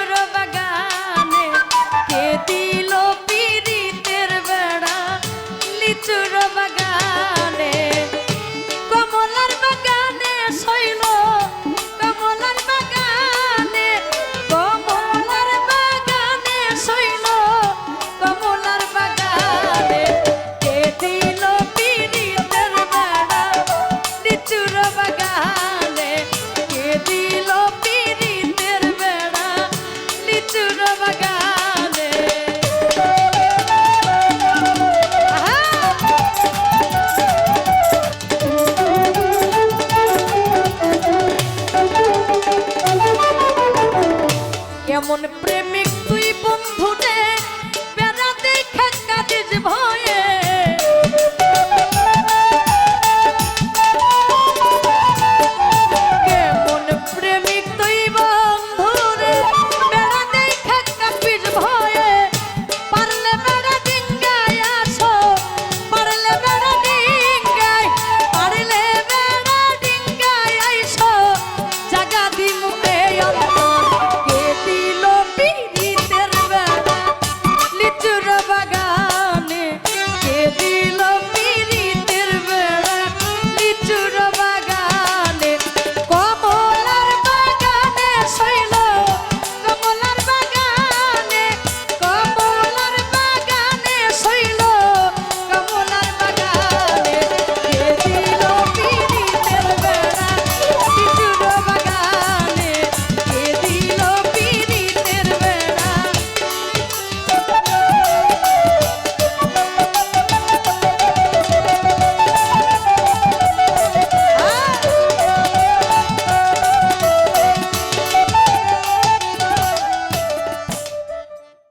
ময়ূর বাগানে কে দিল পিরিতের বেড়া লিচুর এমন প্রেমিক তুই বন্ধু নে।